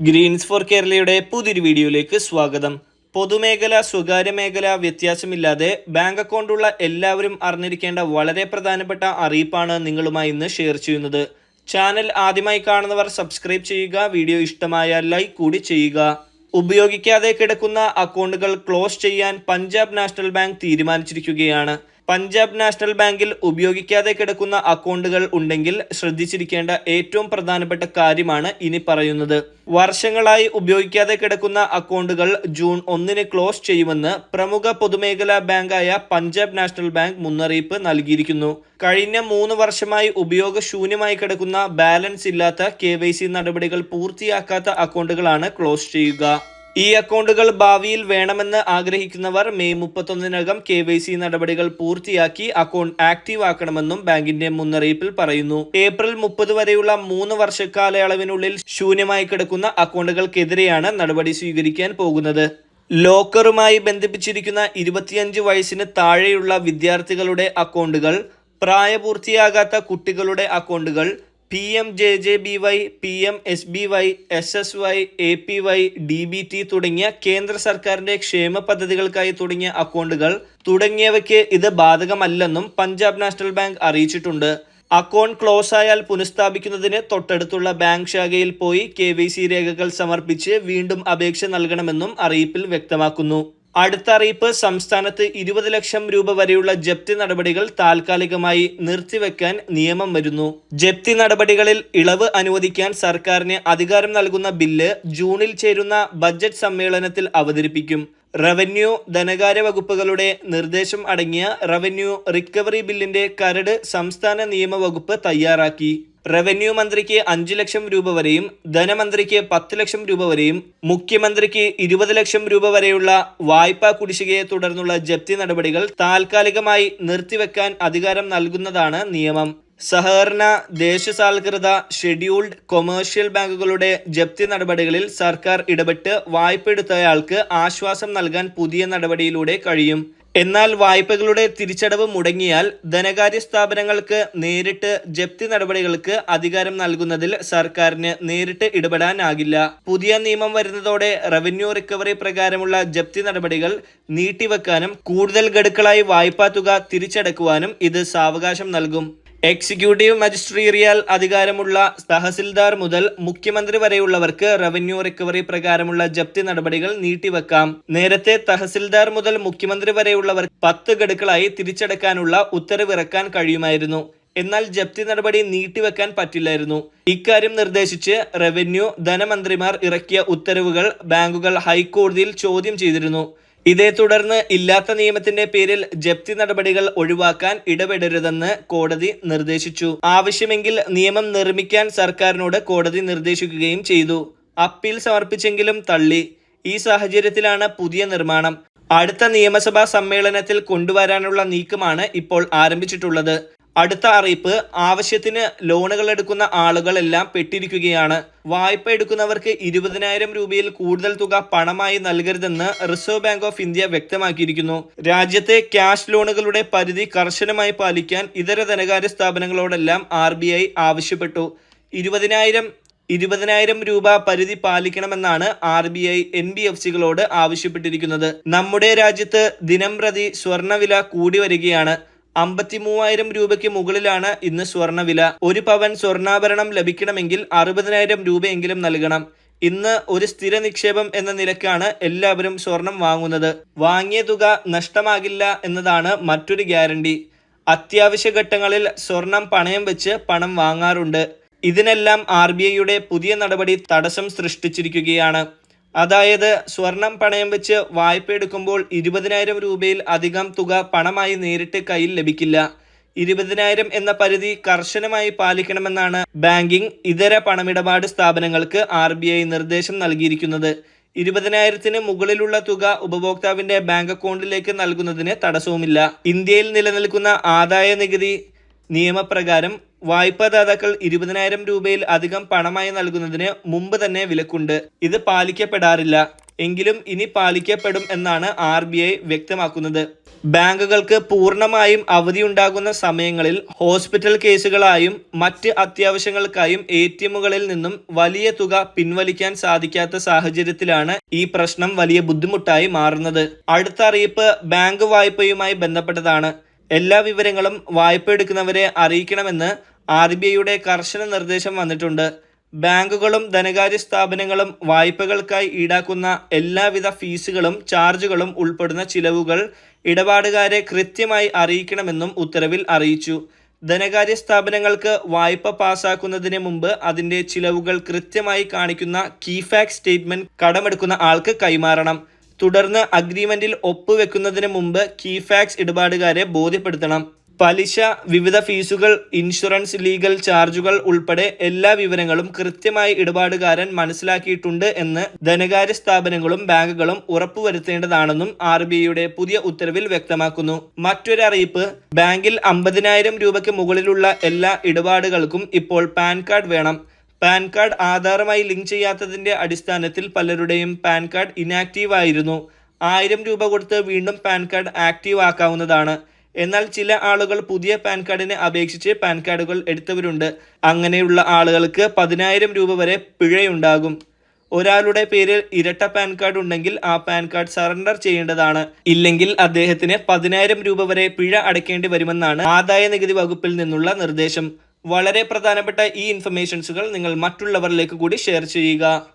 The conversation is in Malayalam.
ഗ്രീൻസ് ഫോർ കേരളയുടെ പുതിയൊരു വീഡിയോയിലേക്ക് സ്വാഗതം. പൊതുമേഖല സ്വകാര്യ മേഖല വ്യത്യാസമില്ലാതെ ബാങ്ക് അക്കൗണ്ടുള്ള എല്ലാവരും അറിഞ്ഞിരിക്കേണ്ട വളരെ പ്രധാനപ്പെട്ട അറിയിപ്പാണ് നിങ്ങളുമായി ഇന്ന് ഷെയർ ചെയ്യുന്നത്. ചാനൽ ആദ്യമായി കാണുന്നവർ സബ്സ്ക്രൈബ് ചെയ്യുക വീഡിയോ ഇഷ്ടമായ ലൈക്ക് കൂടി ചെയ്യുക. ഉപയോഗിക്കാതെ കിടക്കുന്ന അക്കൗണ്ടുകൾ ക്ലോസ് ചെയ്യാൻ പഞ്ചാബ് നാഷണൽ ബാങ്ക് തീരുമാനിച്ചിരിക്കുകയാണ്. പഞ്ചാബ് നാഷണൽ ബാങ്കിൽ ഉപയോഗിക്കാതെ കിടക്കുന്ന അക്കൗണ്ടുകൾ ഉണ്ടെങ്കിൽ ശ്രദ്ധിച്ചിരിക്കേണ്ട ഏറ്റവും പ്രധാനപ്പെട്ട കാര്യമാണ് ഇനി പറയുന്നത്. വർഷങ്ങളായി ഉപയോഗിക്കാതെ കിടക്കുന്ന അക്കൗണ്ടുകൾ ജൂൺ ഒന്നിന് ക്ലോസ് ചെയ്യുമെന്ന് പ്രമുഖ പൊതുമേഖലാ ബാങ്കായ പഞ്ചാബ് നാഷണൽ ബാങ്ക് മുന്നറിയിപ്പ് നൽകിയിരിക്കുന്നു. കഴിഞ്ഞ മൂന്ന് വർഷമായി ഉപയോഗശൂന്യമായി കിടക്കുന്ന ബാലൻസ് ഇല്ലാത്ത കെ നടപടികൾ പൂർത്തിയാക്കാത്ത അക്കൗണ്ടുകളാണ് ക്ലോസ് ചെയ്യുക. ഈ അക്കൗണ്ടുകൾ ഭാവിയിൽ വേണമെന്ന് ആഗ്രഹിക്കുന്നവർ മെയ് മുപ്പത്തൊന്നിനകം കെ വൈ സി നടപടികൾ പൂർത്തിയാക്കി അക്കൗണ്ട് ആക്റ്റീവ് ആക്കണമെന്നും ബാങ്കിന്റെ മുന്നറിയിപ്പിൽ പറയുന്നു. ഏപ്രിൽ മുപ്പത് വരെയുള്ള മൂന്ന് വർഷക്കാലയളവിനുള്ളിൽ ശൂന്യമായി കിടക്കുന്ന അക്കൗണ്ടുകൾക്കെതിരെയാണ് നടപടി സ്വീകരിക്കാൻ പോകുന്നത്. ലോക്കറുമായി ബന്ധിപ്പിച്ചിരിക്കുന്ന ഇരുപത്തിയഞ്ച് വയസ്സിന് താഴെയുള്ള വിദ്യാർത്ഥികളുടെ അക്കൗണ്ടുകൾ പ്രായപൂർത്തിയാകാത്ത കുട്ടികളുടെ അക്കൗണ്ടുകൾ P M J J B Y P M S B Y S S Y A P Y D B T തുടങ്ങിയ കേന്ദ്ര സർക്കാരിന്റെ ക്ഷേമ പദ്ധതികൾക്കായി തുടങ്ങിയ അക്കൗണ്ടുകൾ തുടങ്ങിയവയ്ക്ക് ഇത് ബാധകമല്ലെന്നും പഞ്ചാബ് നാഷണൽ ബാങ്ക് അറിയിച്ചിട്ടുണ്ട്. അക്കൗണ്ട് ക്ലോസ് ആയാൽ പുനഃസ്ഥാപിക്കുന്നതിന് തൊട്ടടുത്തുള്ള ബാങ്ക് ശാഖയിൽ പോയി കെ രേഖകൾ സമർപ്പിച്ച് വീണ്ടും അപേക്ഷ നൽകണമെന്നും അറിയിപ്പിൽ വ്യക്തമാക്കുന്നു. അടുത്ത അറിയിപ്പ് സംസ്ഥാനത്ത് ഇരുപത് ലക്ഷം രൂപ വരെയുള്ള ജപ്തി നടപടികൾ താൽക്കാലികമായി നിർത്തിവെക്കാൻ നിയമം വരുന്നു. ജപ്തി നടപടികളിൽ ഇളവ് അനുവദിക്കാൻ സർക്കാരിന് അധികാരം നൽകുന്ന ബില്ല് ജൂണിൽ ചേരുന്ന ബജറ്റ് സമ്മേളനത്തിൽ അവതരിപ്പിക്കും. റവന്യൂ ധനകാര്യ വകുപ്പുകളുടെ നിർദ്ദേശം അടങ്ങിയ റവന്യൂ റിക്കവറി ബില്ലിന്റെ കരട് സംസ്ഥാന നിയമവകുപ്പ് തയ്യാറാക്കി. റവന്യൂ മന്ത്രിക്ക് അഞ്ച് ലക്ഷം രൂപ വരെയും ധനമന്ത്രിക്ക് പത്ത് ലക്ഷം രൂപ വരെയും മുഖ്യമന്ത്രിക്ക് ഇരുപത് ലക്ഷം രൂപ വരെയുള്ള വായ്പാ കുടിശ്ശികയെ തുടർന്നുള്ള ജപ്തി നടപടികൾ താൽക്കാലികമായി നിർത്തിവെക്കാൻ അധികാരം നൽകുന്നതാണ് നിയമം. സഹകരണ ദേശസാൽകൃത ഷെഡ്യൂൾഡ് കൊമേഴ്ഷ്യൽ ബാങ്കുകളുടെ ജപ്തി നടപടികളിൽ സർക്കാർ ഇടപെട്ട് വായ്പ എടുത്തയാൾക്ക് ആശ്വാസം നൽകാൻ പുതിയ നടപടിയിലൂടെ കഴിയും. എന്നാൽ വായ്പകളുടെ തിരിച്ചടവ് മുടങ്ങിയാൽ ധനകാര്യ സ്ഥാപനങ്ങൾക്ക് നേരിട്ട് ജപ്തി നടപടികൾക്ക് അധികാരം നൽകുന്നതിൽ സർക്കാരിന് നേരിട്ട് ഇടപെടാനാകില്ല. പുതിയ നിയമം വരുന്നതോടെ റവന്യൂ റിക്കവറി പ്രകാരമുള്ള ജപ്തി നടപടികൾ നീട്ടിവെക്കാനും കൂടുതൽ ഗഡുക്കളായി വായ്പാ തുക തിരിച്ചടക്കുവാനും ഇത് സാവകാശം നൽകും. എക്സിക്യൂട്ടീവ് മജിസ്ട്രീറിയൽ അധികാരമുള്ള തഹസിൽദാർ മുതൽ മുഖ്യമന്ത്രി വരെയുള്ളവർക്ക് റവന്യൂ റിക്കവറി പ്രകാരമുള്ള ജപ്തി നടപടികൾ നീട്ടിവെക്കാം. നേരത്തെ തഹസിൽദാർ മുതൽ മുഖ്യമന്ത്രി വരെയുള്ളവർ പത്ത് ഗഡുക്കളായി തിരിച്ചടക്കാനുള്ള ഉത്തരവിറക്കാൻ കഴിയുമായിരുന്നു. എന്നാൽ ജപ്തി നടപടി നീട്ടിവെക്കാൻ പറ്റില്ലായിരുന്നു. ഇക്കാര്യം നിർദ്ദേശിച്ച് റവന്യൂ ധനമന്ത്രിമാർ ഇറക്കിയ ഉത്തരവുകൾ ബാങ്കുകൾ ഹൈക്കോടതിയിൽ ചോദ്യം ചെയ്തിരുന്നു. ഇതേ തുടർന്ന് ഇല്ലാത്ത നിയമത്തിന്റെ പേരിൽ ജപ്തി നടപടികൾ ഒഴിവാക്കാൻ ഇടപെടരുതെന്ന് കോടതി നിർദ്ദേശിച്ചു. ആവശ്യമെങ്കിൽ നിയമം നിർമ്മിക്കാൻ സർക്കാരിനോട് കോടതി നിർദ്ദേശിക്കുകയും ചെയ്തു. അപ്പീൽ സമർപ്പിച്ചെങ്കിലും തള്ളി. ഈ സാഹചര്യത്തിലാണ് പുതിയ നിർമ്മാണം. അടുത്ത നിയമസഭാ സമ്മേളനത്തിൽ കൊണ്ടുവരാനുള്ള നീക്കമാണ് ഇപ്പോൾ ആരംഭിച്ചിട്ടുള്ളത്. അടുത്ത അറിയിപ്പ് ആവശ്യത്തിന് ലോണുകൾ എടുക്കുന്ന ആളുകളെല്ലാം പെട്ടിരിക്കുകയാണ്. വായ്പ എടുക്കുന്നവർക്ക് ഇരുപതിനായിരം രൂപയിൽ കൂടുതൽ തുക പണമായി നൽകരുതെന്ന് റിസർവ് ബാങ്ക് ഓഫ് ഇന്ത്യ വ്യക്തമാക്കിയിരിക്കുന്നു. രാജ്യത്തെ ക്യാഷ് ലോണുകളുടെ പരിധി കർശനമായി പാലിക്കാൻ ഇതര ധനകാര്യ സ്ഥാപനങ്ങളോടെല്ലാം ആർ ആവശ്യപ്പെട്ടു. ഇരുപതിനായിരം ഇരുപതിനായിരം രൂപ പരിധി പാലിക്കണമെന്നാണ് R B I N B F സികളോട് ആവശ്യപ്പെട്ടിരിക്കുന്നത്. നമ്മുടെ രാജ്യത്ത് ദിനം പ്രതി സ്വർണവില കൂടി വരികയാണ്. അമ്പത്തി മൂവായിരം രൂപയ്ക്ക് മുകളിലാണ് ഇന്ന് സ്വർണവില ഒരു പവൻ സ്വർണാഭരണം ലഭിക്കണമെങ്കിൽ അറുപതിനായിരം രൂപയെങ്കിലും നൽകണം. ഇന്ന് ഒരു സ്ഥിര നിക്ഷേപം എന്ന നിലക്കാണ് എല്ലാവരും സ്വർണം വാങ്ങുന്നത്. വാങ്ങിയ തുക നഷ്ടമാകില്ല എന്നതാണ് മറ്റൊരു ഗ്യാരണ്ടി. അത്യാവശ്യ ഘട്ടങ്ങളിൽ സ്വർണം പണയം വെച്ച് പണം വാങ്ങാറുണ്ട്. ഇതിനെല്ലാം ആർ ബി ഐയുടെ പുതിയ നടപടി തടസ്സം സൃഷ്ടിച്ചിരിക്കുകയാണ്. അതായത് സ്വർണം പണയം വെച്ച് വായ്പ എടുക്കുമ്പോൾ ഇരുപതിനായിരം രൂപയിൽ അധികം തുക പണമായി നേരിട്ട് കയ്യിൽ ലഭിക്കില്ല. ഇരുപതിനായിരം എന്ന പരിധി കർശനമായി പാലിക്കണമെന്നാണ് ബാങ്കിംഗ് ഇതര പണമിടപാട് സ്ഥാപനങ്ങൾക്ക് ആർ നിർദ്ദേശം നൽകിയിരിക്കുന്നത്. ഇരുപതിനായിരത്തിന് മുകളിലുള്ള തുക ഉപഭോക്താവിന്റെ ബാങ്ക് അക്കൗണ്ടിലേക്ക് നൽകുന്നതിന് തടസ്സവുമില്ല. ഇന്ത്യയിൽ നിലനിൽക്കുന്ന ആദായ നികുതി നിയമപ്രകാരം വായ്പാദാതാക്കൾ ഇരുപതിനായിരം രൂപയിൽ അധികം പണമായി നൽകുന്നതിന് മുമ്പ് തന്നെ വിലക്കുണ്ട്. ഇത് പാലിക്കപ്പെടാറില്ല. എങ്കിലും ഇനി പാലിക്കപ്പെടും എന്നാണ് ആർ ബി ഐ വ്യക്തമാക്കുന്നത്. ബാങ്കുകൾക്ക് പൂർണമായും അവധിയുണ്ടാകുന്ന സമയങ്ങളിൽ ഹോസ്പിറ്റൽ കേസുകളായും മറ്റ് അത്യാവശ്യങ്ങൾക്കായും എ ടി എമ്മുകളിൽ നിന്നും വലിയ തുക പിൻവലിക്കാൻ സാധിക്കാത്ത സാഹചര്യത്തിലാണ് ഈ പ്രശ്നം വലിയ ബുദ്ധിമുട്ടായി മാറുന്നത്. അടുത്ത അറിയിപ്പ് ബാങ്ക് വായ്പയുമായി ബന്ധപ്പെട്ടതാണ്. എല്ലാ വിവരങ്ങളും വായ്പ എടുക്കുന്നവരെ അറിയിക്കണമെന്ന് ആർ ബി ഐയുടെ കർശന നിർദ്ദേശം വന്നിട്ടുണ്ട്. ബാങ്കുകളും ധനകാര്യ സ്ഥാപനങ്ങളും വായ്പകൾക്കായി ഈടാക്കുന്ന എല്ലാവിധ ഫീസുകളും ചാർജുകളും ഉൾപ്പെടുന്ന ചിലവുകൾ ഇടപാടുകാരെ കൃത്യമായി അറിയിക്കണമെന്നും ഉത്തരവിൽ അറിയിച്ചു. ധനകാര്യ സ്ഥാപനങ്ങൾക്ക് വായ്പ പാസാക്കുന്നതിന് മുമ്പ് അതിന്റെ ചിലവുകൾ കൃത്യമായി കാണിക്കുന്ന കീഫാക്സ് സ്റ്റേറ്റ്മെന്റ് കടമെടുക്കുന്ന ആൾക്ക് കൈമാറണം. തുടർന്ന് അഗ്രിമെന്റിൽ ഒപ്പുവെക്കുന്നതിന് മുമ്പ് കീഫാക്സ് ഇടപാടുകാരെ ബോധ്യപ്പെടുത്തണം. പലിശ വിവിധ ഫീസുകൾ ഇൻഷുറൻസ് ലീഗൽ ചാർജുകൾ ഉൾപ്പെടെ എല്ലാ വിവരങ്ങളും കൃത്യമായി ഇടപാടുകാരൻ മനസ്സിലാക്കിയിട്ടുണ്ട് എന്ന് ധനകാര്യ സ്ഥാപനങ്ങളും ബാങ്കുകളും ഉറപ്പുവരുത്തേണ്ടതാണെന്നും ആർ ബി ഐയുടെ പുതിയ ഉത്തരവിൽ വ്യക്തമാക്കുന്നു. മറ്റൊരു അറിയിപ്പ് ബാങ്കിൽ അമ്പതിനായിരം രൂപയ്ക്ക് മുകളിലുള്ള എല്ലാ ഇടപാടുകൾക്കും ഇപ്പോൾ പാൻ കാർഡ് വേണം. പാൻ കാർഡ് ആധാറുമായി ലിങ്ക് ചെയ്യാത്തതിന്റെ അടിസ്ഥാനത്തിൽ പലരുടെയും പാൻ കാർഡ് ഇനാക്റ്റീവ് ആയിരുന്നു. ആയിരം രൂപ കൊടുത്ത് വീണ്ടും പാൻ കാർഡ് ആക്റ്റീവ് ആക്കാവുന്നതാണ്. എന്നാൽ ചില ആളുകൾ പുതിയ പാൻ കാർഡിനെ അപേക്ഷിച്ച് പാൻ കാർഡുകൾ എടുത്തവരുണ്ട്. അങ്ങനെയുള്ള ആളുകൾക്ക് പതിനായിരം രൂപ വരെ പിഴയുണ്ടാകും. ഒരാളുടെ പേരിൽ ഇരട്ട പാൻ കാർഡ് ഉണ്ടെങ്കിൽ ആ പാൻ കാർഡ് സറണ്ടർ ചെയ്യേണ്ടതാണ്. ഇല്ലെങ്കിൽ അദ്ദേഹത്തിന് പതിനായിരം രൂപ വരെ പിഴ അടയ്ക്കേണ്ടി വരുമെന്നാണ് ആദായ നികുതി വകുപ്പിൽ നിന്നുള്ള നിർദ്ദേശം. വളരെ പ്രധാനപ്പെട്ട ഈ ഇൻഫർമേഷൻസുകൾ നിങ്ങൾ മറ്റുള്ളവരിലേക്ക് കൂടി ഷെയർ ചെയ്യുക.